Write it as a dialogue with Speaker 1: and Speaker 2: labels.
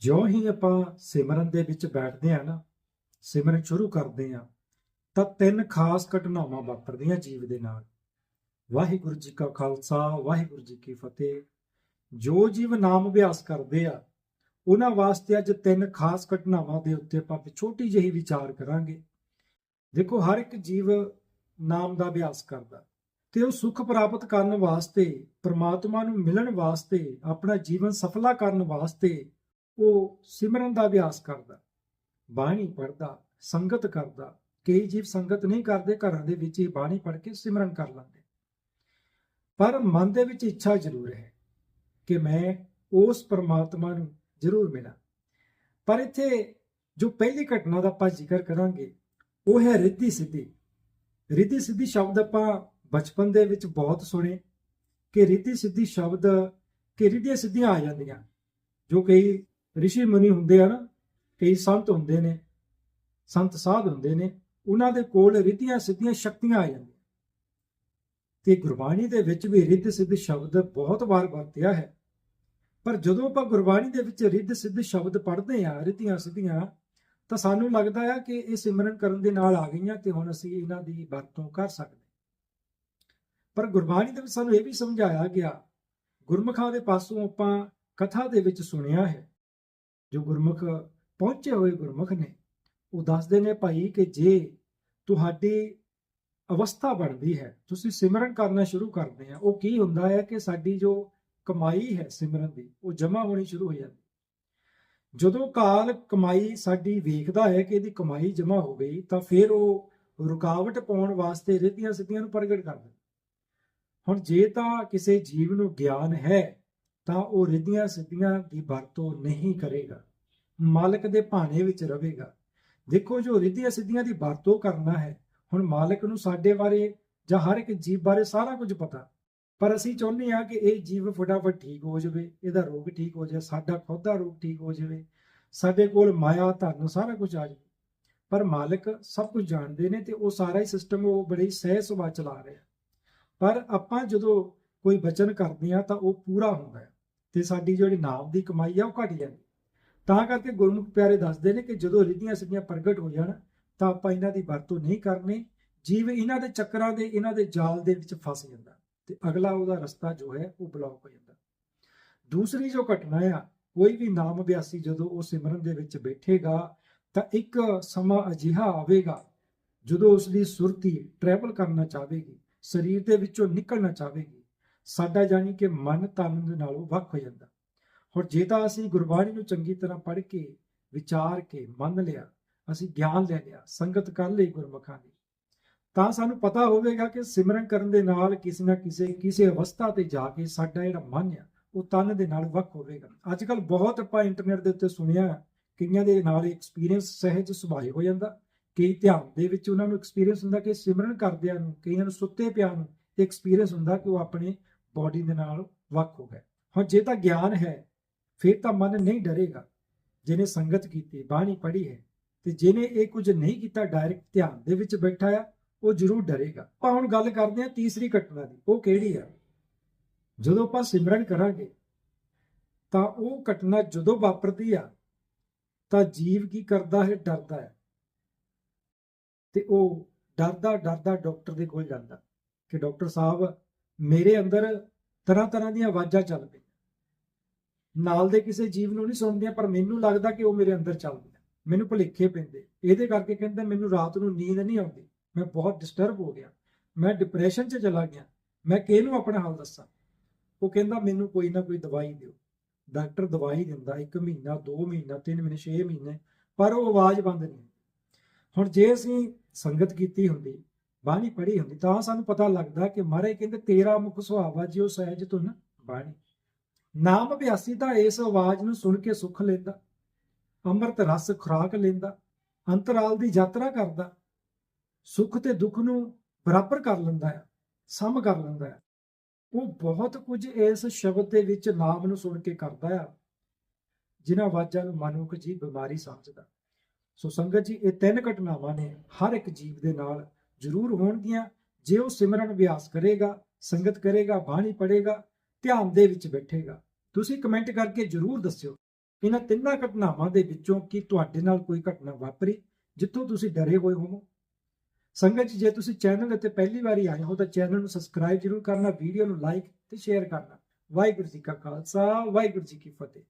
Speaker 1: ਜਿਉਂ ਹੀ ਆਪਾਂ ਸਿਮਰਨ ਦੇ ਵਿੱਚ ਬੈਠਦੇ ਆ ਨਾ, ਸਿਮਰਨ ਸ਼ੁਰੂ ਕਰਦੇ ਆ ਤਾਂ ਤਿੰਨ ਖਾਸ ਘਟਨਾਵਾਂ ਵਾਪਰਦੀਆਂ ਜੀਵ ਦੇ ਨਾਲ। ਵਾਹਿਗੁਰੂ ਜੀ ਕਾ ਖਾਲਸਾ, ਵਾਹਿਗੁਰੂ ਜੀ ਕੀ ਫਤਿਹ। ਜੋ ਜੀਵ ਨਾਮ ਅਭਿਆਸ ਕਰਦੇ ਆ, ਉਹਨਾਂ ਵਾਸਤੇ ਅੱਜ ਤਿੰਨ ਖਾਸ ਘਟਨਾਵਾਂ ਦੇ ਉੱਤੇ ਆਪਾਂ ਛੋਟੀ ਜਿਹੀ ਵਿਚਾਰ ਕਰਾਂਗੇ। ਦੇਖੋ, ਹਰ ਇੱਕ ਜੀਵ ਨਾਮ ਦਾ ਅਭਿਆਸ ਕਰਦਾ, ਤੇ ਉਹ ਸੁੱਖ ਪ੍ਰਾਪਤ ਕਰਨ ਵਾਸਤੇ, ਪ੍ਰਮਾਤਮਾ ਨੂੰ ਮਿਲਣ ਵਾਸਤੇ, ਆਪਣਾ ਜੀਵਨ ਸਫਲਾ ਕਰਨ ਵਾਸਤੇ ਉਹ ਸਿਮਰਨ ਦਾ ਅਭਿਆਸ ਕਰਦਾ, ਬਾਣੀ ਪੜਦਾ ਸੰਗਤ ਕਰਦਾ, ਕਈ ਜੀਵ ਸੰਗਤ ਨਹੀਂ ਕਰਦੇ, ਘਰਾਂ ਦੇ ਵਿੱਚ ਹੀ ਬਾਣੀ ਪੜ੍ਹ ਕੇ ਸਿਮਰਨ ਕਰ ਲੈਂਦੇ। ਪਰ ਮਨ ਦੇ ਵਿੱਚ ਇੱਛਾ ਜ਼ਰੂਰ ਹੈ ਕਿ ਮੈਂ ਉਸ ਪਰਮਾਤਮਾ ਨੂੰ ਜ਼ਰੂਰ ਮਿਲਾਂ। ਪਰ ਇੱਥੇ ਜੋ ਪਹਿਲੀ ਘਟਨਾ ਦਾ ਆਪਾਂ ਜ਼ਿਕਰ ਕਰਾਂਗੇ, ਉਹ ਹੈ ਰਿੱਧੀ ਸਿੱਧੀ। ਰਿੱਧੀ ਸਿੱਧੀ ਸ਼ਬਦ ਆਪਾਂ ਬਚਪਨ ਦੇ ਵਿੱਚ ਬਹੁਤ ਸੁਣੇ ਕਿ ਰਿੱਧੀ ਸਿੱਧੀ ਸ਼ਬਦ ਕਿ ਰਿੱਧੀਆਂ ਸਿੱਧੀਆਂ ਆ ਜਾਂਦੀਆਂ, ਜੋ ਕਈ ਰਿਸ਼ੀ ਮੁਨੀ ਹੁੰਦੇ ਆ ਨਾ, ਕਈ ਸੰਤ ਹੁੰਦੇ ਨੇ, ਸੰਤ ਸਾਧ ਹੁੰਦੇ ਨੇ, ਉਹਨਾਂ ਦੇ ਕੋਲ ਰਿੱਧੀਆਂ ਸਿੱਧੀਆਂ ਸ਼ਕਤੀਆਂ ਆ ਜਾਂਦੀਆਂ। ਤੇ ਗੁਰਬਾਣੀ ਦੇ ਵਿੱਚ ਵੀ ਰਿੱਧ ਸਿੱਧ ਸ਼ਬਦ ਬਹੁਤ ਵਾਰ ਵਰਤਿਆ ਹੈ। ਪਰ ਜਦੋਂ ਆਪਾਂ ਗੁਰਬਾਣੀ ਦੇ ਵਿੱਚ ਰਿੱਧ ਸਿੱਧ ਸ਼ਬਦ ਪੜ੍ਹਦੇ ਆ ਰਿੱਧੀਆਂ ਸਿੱਧੀਆਂ, ਤਾਂ ਸਾਨੂੰ ਲੱਗਦਾ ਆ ਕਿ ਇਹ ਸਿਮਰਨ ਕਰਨ ਦੇ ਨਾਲ ਆ ਗਈਆਂ ਤੇ ਹੁਣ ਅਸੀਂ ਇਹਨਾਂ ਦੀ ਵਰਤੋਂ ਕਰ ਸਕਦੇ ਪਰ ਗੁਰਬਾਣੀ ਦੇ ਵਿੱਚ ਸਾਨੂੰ ਇਹ ਵੀ ਸਮਝਾਇਆ ਗਿਆ, ਗੁਰਮੁਖਾਂ ਦੇ ਪਾਸੋਂ ਆਪਾਂ ਕਥਾ ਦੇ ਵਿੱਚ ਸੁਣਿਆ ਹੈ ਜੋ ਗੁਰਮੁਖ ਪਹੁੰਚੇ ਹੋਏ ਗੁਰਮੁਖ ਨੇ, ਉਹ ਦੱਸਦੇ ਨੇ ਭਾਈ ਕਿ ਜੇ ਤੁਹਾਡੀ ਅਵਸਥਾ ਬਣਦੀ ਹੈ, ਤੁਸੀਂ ਸਿਮਰਨ ਕਰਨਾ ਸ਼ੁਰੂ ਕਰਦੇ ਆ, ਉਹ ਕੀ ਹੁੰਦਾ ਹੈ ਕਿ ਸਾਡੀ ਜੋ ਕਮਾਈ ਹੈ ਸਿਮਰਨ ਦੀ, ਉਹ ਜਮ੍ਹਾਂ ਹੋਣੀ ਸ਼ੁਰੂ ਹੋ ਜਾਂਦੀ। ਜਦੋਂ ਕਾਲ ਕਮਾਈ ਸਾਡੀ ਵੇਖਦਾ ਹੈ ਕਿ ਇਹਦੀ ਕਮਾਈ ਜਮ੍ਹਾਂ ਹੋ ਗਈ, ਤਾਂ ਫਿਰ ਉਹ ਰੁਕਾਵਟ ਪਾਉਣ ਵਾਸਤੇ ਰਿੱਧੀਆਂ ਸਿੱਧੀਆਂ ਨੂੰ ਪ੍ਰਗਟ ਕਰ ਹੁਣ ਜੇ ਤਾਂ ਕਿਸੇ ਜੀਵ ਨੂੰ ਗਿਆਨ ਹੈ ਤਾਂ ਉਹ ਰਿੱਧੀਆਂ ਸਿੱਧੀਆਂ ਦੀ ਵਰਤੋਂ ਨਹੀਂ ਕਰੇਗਾ। ਮਾਲਕ ਦੇ ਭਾਣੇ ਵਿੱਚ ਰਹੇਗਾ। ਦੇਖੋ ਜੋ ਰਿੱਧੀਆਂ ਸਿੱਧੀਆਂ ਦੀ ਵਰਤੋਂ ਕਰਨਾ ਹੈ, ਹੁਣ ਮਾਲਕ ਨੂੰ ਸਾਡੇ ਬਾਰੇ ਜਾਂ ਹਰ ਇੱਕ ਜੀਵ ਬਾਰੇ ਸਾਰਾ ਕੁਝ ਪਤਾ। ਪਰ ਅਸੀਂ ਚਾਹੁੰਦੇ ਹਾਂ ਕਿ ਇਹ ਜੀਵ ਫਟਾਫਟ ਠੀਕ ਹੋ ਜਾਵੇ, ਇਹਦਾ ਰੋਗ ਠੀਕ ਹੋ ਜਾਵੇ, ਸਾਡਾ ਖੁਦ ਦਾ ਰੋਗ ਠੀਕ ਹੋ ਜਾਵੇ, ਸਾਡੇ ਕੋਲ ਮਾਇਆ, ਧਨ ਸਾਰਾ ਕੁਝ ਆ ਜਾਵੇ। ਪਰ ਮਾਲਕ ਸਭ ਕੁਝ ਜਾਣਦੇ ਨੇ ਤੇ ਉਹ ਸਾਰਾ ਹੀ ਸਿਸਟਮ ਉਹ ਬੜੇ ਸਹਿ ਸੁਭਾਅ ਚਲਾ ਰਿਹਾ। ਪਰ ਆਪਾਂ ਜਦੋਂ ਕੋਈ ਬਚਨ ਕਰਦੇ ਆ ਤਾਂ ਉਹ ਪੂਰਾ ਹੁੰਦਾ ਹੈ। ਤੇ ਸਾਡੀ ਜਿਹੜੀ ਨਾਮ ਦੀ ਕਮਾਈ ਆ ਉਹ ਘਟ ਜਾਂਦੀ। ਤਾਂ ਕਰਕੇ ਗੁਰਮੁਖ ਪਿਆਰੇ ਦੱਸਦੇ ਨੇ ਕਿ ਜਦੋਂ ਰਿੱਧੀਆਂ ਸਿੱਧੀਆਂ ਪ੍ਰਗਟ ਹੋ ਜਾਣ, ਤਾਂ ਆਪਾਂ ਇਹਨਾਂ ਦੀ ਵਰਤੋਂ ਨਹੀਂ ਕਰਨੀ। ਜੀਵ ਇਹਨਾਂ ਦੇ ਚੱਕਰਾਂ ਦੇ, ਇਹਨਾਂ ਦੇ ਜਾਲ ਦੇ ਵਿੱਚ ਫਸ ਜਾਂਦਾ ਤੇ ਅਗਲਾ ਉਹਦਾ ਰਸਤਾ ਜੋ ਹੈ ਉਹ ਬਲੌਕ ਹੋ ਜਾਂਦਾ। ਦੂਸਰੀ ਜੋ ਘਟਨਾ ਆ, ਕੋਈ ਵੀ ਨਾਮ ਅਭਿਆਸੀ ਜਦੋਂ ਉਹ ਸਿਮਰਨ ਦੇ ਵਿੱਚ ਬੈਠੇਗਾ, ਤਾਂ ਇੱਕ ਸਮਾਂ ਅਜਿਹਾ ਆਵੇਗਾ, ਜਦੋਂ ਉਸ ਦੀ ਸੁਰਤੀ ਟਰੈਵਲ ਕਰਨਾ ਚਾਹੇਗੀ, ਸਰੀਰ ਦੇ ਵਿੱਚੋਂ ਨਿਕਲਣਾ ਚਾਹੇਗੀ ਸਾਡਾ ਜਾਨੀ ਕਿ ਮਨ ਤਨ ਦੇ ਨਾਲੋਂ ਵੱਖ ਹੋ ਜਾਂਦਾ। ਹੁਣ ਜੇ ਤਾਂ ਅਸੀਂ ਗੁਰਬਾਣੀ ਨੂੰ ਚੰਗੀ ਤਰ੍ਹਾਂ ਪੜ੍ਹ ਕੇ, ਵਿਚਾਰ ਕੇ, ਮੰਨ ਲਿਆ, ਅਸੀਂ ਗਿਆਨ ਲੈ ਲਿਆ, ਸੰਗਤ ਕਰ ਲਈ ਗੁਰਮੁਖਾਂ ਦੀ, ਤਾਂ ਸਾਨੂੰ ਪਤਾ ਹੋਵੇਗਾ ਕਿ ਸਿਮਰਨ ਕਰਨ ਦੇ ਨਾਲ ਕਿਸੇ ਨਾ ਕਿਸੇ ਕਿਸੇ ਅਵਸਥਾ ਤੇ ਜਾ ਕੇ ਸਾਡਾ ਜਿਹੜਾ ਮਨ ਆ, ਉਹ ਤਨ ਦੇ ਨਾਲ ਵੱਖ ਹੋਵੇਗਾ। ਅੱਜ ਕੱਲ ਬਹੁਤ ਆਪਾਂ ਇੰਟਰਨੈਟ ਦੇ ਉੱਤੇ ਸੁਣਿਆ, ਕਈਆਂ ਦੇ ਨਾਲ ਐਕਸਪੀਰੀਅੰਸ ਸਹਿਜ ਸੁਭਾਅ ਹੋ ਜਾਂਦਾ। ਕਈ ਧਿਆਨ ਦੇ ਵਿੱਚ ਉਹਨਾਂ ਨੂੰ ਐਕਸਪੀਰੀਅੰਸ ਹੁੰਦਾ ਕਿ ਸਿਮਰਨ ਕਰਦਿਆਂ ਨੂੰ, ਕਈਆਂ ਨੂੰ ਸੁੱਤੇ ਪਿਆ ਨੂੰ ਐਕਸਪੀਰੀਅੰਸ ਹੁੰਦਾ ਕਿ ਉਹ ਆਪਣੇ ਬਾਡੀ ਦੇ ਨਾਲ ਵੱਖ ਹੋ ਗਏ। ਹੁਣ ਜੇ ਤਾਂ ਗਿਆਨ ਹੈ, ਫਿਰ ਤਾਂ ਮਨ ਨਹੀਂ ਡਰੇਗਾ। ਜਿਹਨੇ ਸੰਗਤ ਕੀਤੀ, ਬਾਣੀ ਪੜ੍ਹੀ ਹੈ, ਤੇ ਜਿਹਨੇ ਇਹ ਕੁਝ ਨਹੀਂ ਕੀਤਾ ਡਾਇਰੈਕਟ ਧਿਆਨ ਦੇ ਵਿੱਚ ਬੈਠਾ ਆ, ਉਹ ਜ਼ਰੂਰ ਡਰੇਗਾ। ਆਪਾਂ ਹੁਣ ਗੱਲ ਕਰਦੇ ਹਾਂ ਤੀਸਰੀ ਘਟਨਾ ਦੀ, ਉਹ ਕਿਹੜੀ ਆ? ਜਦੋਂ ਆਪਾਂ ਸਿਮਰਨ ਕਰਾਂਗੇ, ਤਾਂ ਉਹ ਘਟਨਾ ਜਦੋਂ ਵਾਪਰਦੀ ਆ, ਤਾਂ ਜੀਵ ਕੀ ਕਰਦਾ ਹੈ? ਡਰਦਾ ਹੈ। ਤੇ ਉਹ ਡਰਦਾ ਡਰਦਾ ਡਾਕਟਰ ਦੇ ਕੋਲ ਜਾਂਦਾ, ਕਿ ਡਾਕਟਰ ਸਾਹਿਬ ਮੇਰੇ ਅੰਦਰ ਤਰ੍ਹਾਂ ਤਰ੍ਹਾਂ ਦੀਆਂ ਆਵਾਜ਼ਾਂ ਚੱਲ ਪਈਆਂ। ਨਾਲ ਦੇ ਕਿਸੇ ਜੀਵ ਨੂੰ ਨਹੀਂ ਸੁਣਦੀਆਂ, ਪਰ ਮੈਨੂੰ ਲੱਗਦਾ ਕਿ ਉਹ ਮੇਰੇ ਅੰਦਰ ਚੱਲਦੀਆਂ ਮੈਨੂੰ ਭੁਲੇਖੇ ਪੈਂਦੇ। ਇਹਦੇ ਕਰਕੇ ਕਹਿੰਦਾ ਮੈਨੂੰ ਰਾਤ ਨੂੰ ਨੀਂਦ ਨਹੀਂ ਆਉਂਦੀ। ਮੈਂ ਬਹੁਤ ਡਿਸਟਰਬ ਹੋ ਗਿਆ। ਮੈਂ ਡਿਪਰੈਸ਼ਨ 'ਚ ਚਲਾ ਗਿਆ। ਮੈਂ ਕਿਹਨੂੰ ਆਪਣਾ ਹਾਲ ਦੱਸਾਂ? ਉਹ ਕਹਿੰਦਾ, ਮੈਨੂੰ ਕੋਈ ਨਾ ਕੋਈ ਦਵਾਈ ਦਿਓ। ਡਾਕਟਰ ਦਵਾਈ ਦਿੰਦਾ 1 ਮਹੀਨਾ 2 ਮਹੀਨਾ 3 ਮਹੀਨੇ 6 ਮਹੀਨੇ, ਪਰ ਉਹ ਆਵਾਜ਼ ਬੰਦ ਨਹੀਂ ਹੁਣ ਜੇ ਅਸੀਂ ਸੰਗਤ ਕੀਤੀ ਹੁੰਦੀ ਬਾਣੀ ਪੜ੍ਹੀ ਹੁੰਦੀ, ਤਾਂ ਸਾਨੂੰ ਪਤਾ ਲੱਗਦਾ ਕਿ ਮਹਾਰਾਜ ਕਹਿੰਦੇ, ਤੇਰਾ ਮੁਖ ਸੁਹਾਵਾ ਜਿਉ ਸਹਿਜ ਤੁਨ ਬਾਣੀ। ਨਾਮ ਅਭਿਆਸੀ ਦਾ ਇਸ ਆਵਾਜ਼ ਨੂੰ ਸੁਣ ਕੇ ਸੁੱਖ ਲੈਂਦਾ, ਅੰਮ੍ਰਿਤ ਰਸ ਖੁਰਾਕ ਲੈਂਦਾ, ਅੰਤਰਾਲ ਦੀ ਯਾਤਰਾ ਕਰਦਾ, ਸੁੱਖ ਤੇ ਦੁੱਖ ਨੂੰ ਬਰਾਬਰ ਕਰ ਲੈਂਦਾ ਹੈ ਸਮ ਕਰ ਲੈਂਦਾ ਹੈ ਉਹ ਬਹੁਤ ਕੁਝ ਇਸ ਸ਼ਬਦ ਦੇ ਵਿੱਚ ਨਾਮ ਨੂੰ ਸੁਣ ਕੇ ਕਰਦਾ ਆ, ਜਿਨ੍ਹਾਂ ਆਵਾਜ਼ਾਂ ਨੂੰ ਮਨੁੱਖ ਜੀ ਬਿਮਾਰੀ ਸਮਝਦਾ। ਸੋ ਸੰਗਤ ਜੀ, ਇਹ ਤਿੰਨ ਘਟਨਾਵਾਂ ਨੇ ਹਰ ਇੱਕ ਜੀਵ ਦੇ ਨਾਲ ਜ਼ਰੂਰ ਹੋਣਗੀਆਂ। ਜੇ ਉਹ ਸਿਮਰਨ ਅਭਿਆਸ ਕਰੇਗਾ, ਸੰਗਤ ਕਰੇਗਾ, ਬਾਣੀ ਪੜ੍ਹੇਗਾ, ਧਿਆਨ ਦੇ ਵਿੱਚ ਬੈਠੇਗਾ, ਤੁਸੀਂ ਕਮੈਂਟ ਕਰਕੇ ਜ਼ਰੂਰ ਦੱਸਿਓ। ਇਹਨਾਂ ਤਿੰਨਾਂ ਘਟਨਾਵਾਂ ਦੇ ਵਿੱਚੋਂ ਕੀ ਤੁਹਾਡੇ ਨਾਲ ਕੋਈ ਘਟਨਾ ਵਾਪਰੀ, ਜਿੱਥੋਂ ਤੁਸੀਂ ਡਰੇ ਹੋਏ ਹੋਵੋ? ਸੰਗਤ ਜੀ, ਜੇ ਤੁਸੀਂ ਚੈਨਲ ਉੱਤੇ ਪਹਿਲੀ ਵਾਰੀ ਆਏ ਹੋ, ਤਾਂ ਚੈਨਲ ਨੂੰ ਸਬਸਕ੍ਰਾਈਬ ਜ਼ਰੂਰ ਕਰਨਾ, ਵੀਡੀਓ ਨੂੰ ਲਾਈਕ ਤੇ ਸ਼ੇਅਰ ਕਰਨਾ। ਵਾਹਿਗੁਰੂ ਜੀ ਕਾ ਖਾਲਸਾ, ਵਾਹਿਗੁਰੂ ਜੀ ਕੀ ਫਤਿਹ।